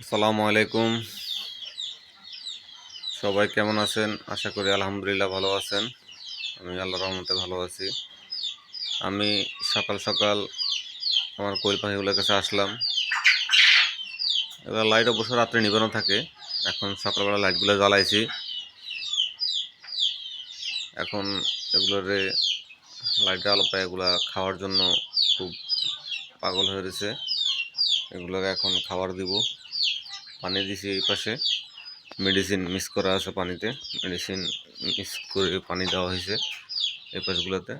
আসসালামু আলাইকুম। সবাই কেমন আছেন? আশা করি আলহামদুলিল্লাহ ভালো আছেন। আমি আল্লাহ রহমতে ভালো আছি। আমি সকাল সকাল আমার কোয়েল পাখিগুলোর কাছে আসলাম। এবার লাইট অবশ্য রাত্রে নিবানো থাকে। এখন সকালবেলা লাইটগুলো জ্বালাইছি। এখন এগুলোরে লাইট আলোপা এগুলো খাওয়ার জন্য খুব পাগল হয়ে রয়েছে। এগুলোকে এখন খাবার দিব। পানি দিছি এই পাশে। মেডিসিন মিক্স করা আছে পানিতে। মেডিসিন মিক্স করে পানি দেওয়া হয়েছে এই পাশগুলোতে।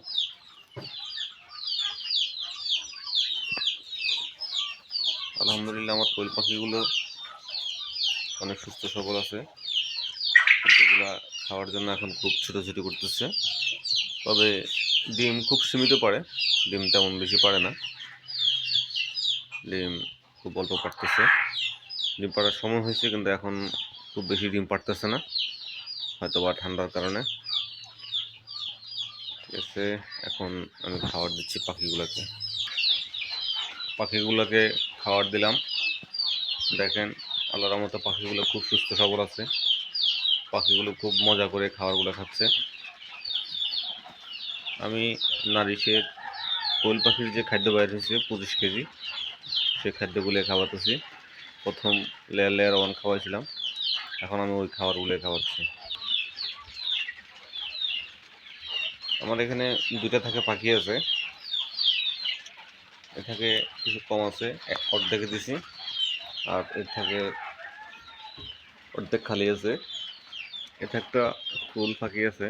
আলহামদুলিল্লাহ আমার কোয়েল পাখিগুলো অনেক সুস্থ সবল আছে। এগুলা খাওয়ার জন্য এখন খুব ছোটাছুটি করতেছে। তবে ডিম খুব সীমিত পারে। ডিম তেমন বেশি পারে না। ডিম খুব অল্প পারতেছে। ডিম পাড়ার সময় হয়েছে, কিন্তু এখন খুব বেশি ডিম পারতেছে না হয়তো বা ঠান্ডার কারণে। ঠিক আছে, এখন আমি খাবার দিচ্ছি পাখিগুলোকে। পাখিগুলোকে খাবার দিলাম। দেখেন, আল্লাহর মতো পাখিগুলো খুব সুস্থ সবল আছে। পাখিগুলো খুব মজা করে খাবারগুলো খাচ্ছে। আমি নারিশের কোয়েল পাখির যে খাদ্য বাইর হয়েছে, পঁচিশ কেজি সেই খাদ্যগুলো খাওয়াতেছি। প্রথম লেয়ার লেয়ার ওয়ান খাওয়াইছিলাম। এখন আমি ওই খাবারগুলো খাওয়াচ্ছি। আমার এখানে দুটা থাকে পাখি আছে। এ থাকে কিছু কম আছে, এক অর্ধেকে দিছি। আর এর থাকে অর্ধেক খালি আছে। এটা একটা ফুল পাখি আছে।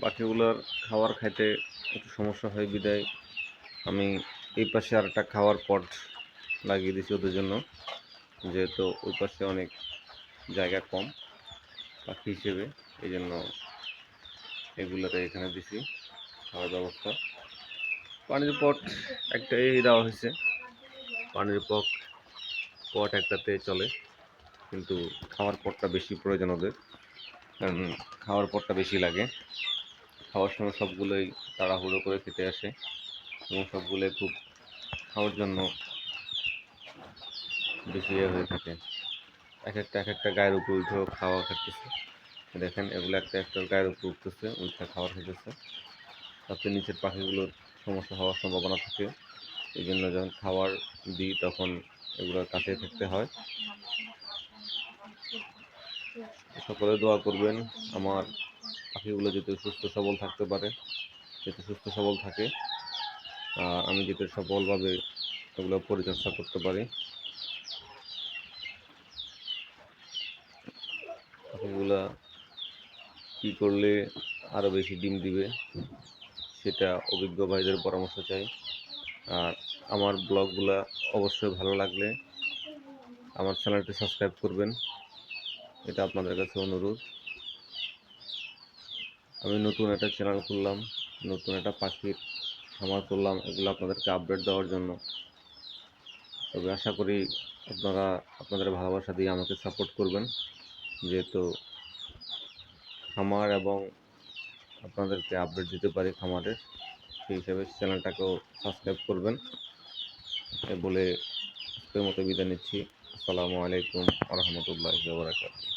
পাখিগুলোর খাবার খাইতে একটু সমস্যা হয় বিদায়। আমি এই পাশে আর একটা খাওয়ার পট লাগিয়ে দিছি ওদের জন্য। যেহেতু ওই পাশে অনেক জায়গা কম পাখি হিসেবে এই জন্য এগুলোতে এখানে দিছি, খাওয়ার ব্যবস্থা। পানির পট একটা এই দেওয়া হয়েছে। পানির পট পট একটাতে চলে, কিন্তু খাওয়ার পটটা বেশি প্রয়োজন ওদের। কারণ খাওয়ার পটটা বেশি লাগে। খাওয়ার সময় সবগুলোই তাড়াহুড়ো করে খেতে আসে এবং সবগুলোই খুব খাওয়ার জন্য বেশি ইয়ে হয়ে থাকে। এক একটা এক একটা গায়ের উপর উঠেও খাওয়া খাইতেছে। দেখেন, এগুলো একটা একটা গায়ের উপর উঠতেছে, উঠে খাওয়া খেতেছে তাতে নিচের পাখিগুলোর সমস্যা হওয়ার সম্ভাবনা থাকে। এই জন্য যখন খাবার দিই, তখন এগুলো কাছে থাকতে হয়। সকলে দোয়া করবেন, আমার পাখিগুলো যাতে সুস্থ সবল থাকতে পারে, যাতে সুস্থ সবল থাকে। আমি যাতে সফলভাবে এগুলো পরিচর্যা করতে পারি। পাখিগুলা কী করলে আরও বেশি ডিম দিবে, সেটা অভিজ্ঞ ভাইদের পরামর্শ চাই। আর আমার ব্লগগুলা অবশ্যই ভালো লাগলে আমার চ্যানেলটি সাবস্ক্রাইব করবেন, এটা আপনাদের কাছে অনুরোধ। আমি নতুন একটা চ্যানেল খুললাম, নতুন একটা পাখির খামার করলাম, এগুলো আপনাদেরকে আপডেট দেওয়ার জন্য। তবে আশা করি আপনারা, আপনাদের ভালোবাসা দিয়ে আমাকে সাপোর্ট করবেন। যেহেতু খামার এবং আপনাদেরকে আপডেট দিতে পারি খামারের, সেই হিসাবে চ্যানেলটাকেও সাবস্ক্রাইব করবেন। এ বলে মতো বিদায় নিচ্ছি। আসসালামু আলাইকুম রহমতুল্লাহ বারাকাতুহ।